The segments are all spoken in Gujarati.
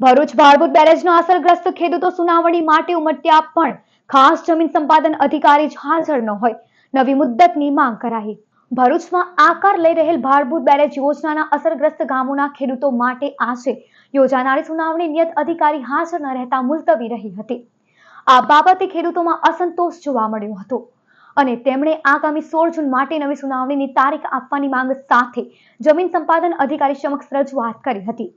ભરૂચ ભાડભૂત બેરેજના અસરગ્રસ્ત ખેડૂતો સુનાવણી માટે ઉમટ્યા પણ ખાસ જમીન સંપાદન અધિકારી જ હાજર ન હોય. નવી મુદ્દતની માંગ કરાઈ. ભરૂચમાં આકાર લઈ રહેલ ભાડભૂત બેરેજ યોજનાના અસરગ્રસ્ત ગામોના ખેડૂતો માટે આશે યોજાનારી સુનાવણી નિયત અધિકારી હાજર ન રહેતા મુલતવી રહી હતી. આ બાબતે ખેડૂતોમાં અસંતોષ જોવા મળ્યો હતો અને તેમણે આગામી સોળ જૂન માટે નવી સુનાવણીની તારીખ આપવાની માંગ સાથે જમીન સંપાદન અધિકારી સમક્ષ રજૂઆત કરી હતી.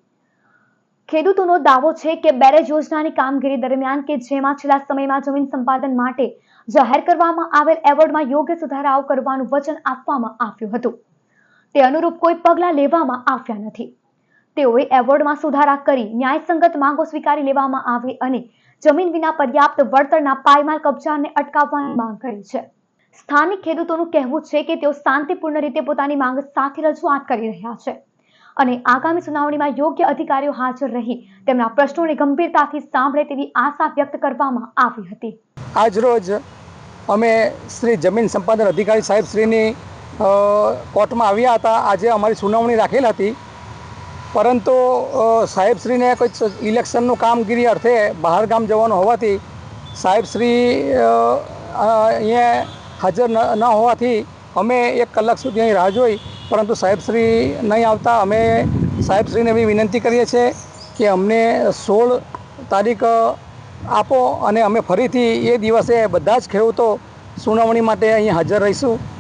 ખેડૂતોનો દાવો છે કે બેરેજ યોજનાની કામગીરી દરમિયાન કે જેમાં છેલ્લા સમયમાં જમીન સંપાદન માટે જાહેર કરવામાં આવેલ એવોર્ડમાં યોગ્ય સુધારાઓ કરવાનું વચન આપવામાં આવ્યું હતું. તે અનુરૂપ કોઈ પગલાં લેવામાં આવ્યા નથી. તેઓએ એવોર્ડમાં સુધારા કરી ન્યાયસંગત માંગો સ્વીકારી લેવામાં આવી અને જમીન વિના પર્યાપ્ત વળતરના પાયમાલ કબજાને અટકાવવાની માંગ કરી છે. સ્થાનિક ખેડૂતોનું કહેવું છે કે તેઓ શાંતિપૂર્ણ રીતે પોતાની માંગ સાથે રજૂઆત કરી રહ્યા છે. અને આગામી સુનાવણીમાં યોગ્ય અધિકારીઓ હાજર રહી તેમના પ્રશ્નોને ગંભીરતાથી સાંભળે તેવી આશા વ્યક્ત કરવામાં આવી હતી. આજરોજ અમે શ્રી જમીન સંપાદન અધિકારી સાહેબ શ્રીની કોર્ટમાં આવ્યા હતા. આજે અમારી સુનાવણી રાખેલ હતી. પરંતુ સાહેબશ્રીને કોઈ ઇલેક્શનનું કામગીરી અર્થે બહાર ગામ જવાનું હોવાથી સાહેબશ્રી અહીંયા હાજર ન હોવાથી અમે એક કલાક સુધી અહીં રાહ જોઈ. પરંતુ સાહેબશ્રી નહીં આવતા. અમે સાહેબશ્રીને એવી વિનંતી કરીએ છીએ કે અમને સોળ તારીખ આપો અને અમે ફરીથી એ દિવસે બધા જ ખેડૂતો સુનાવણી માટે અહીં હાજર રહીશું.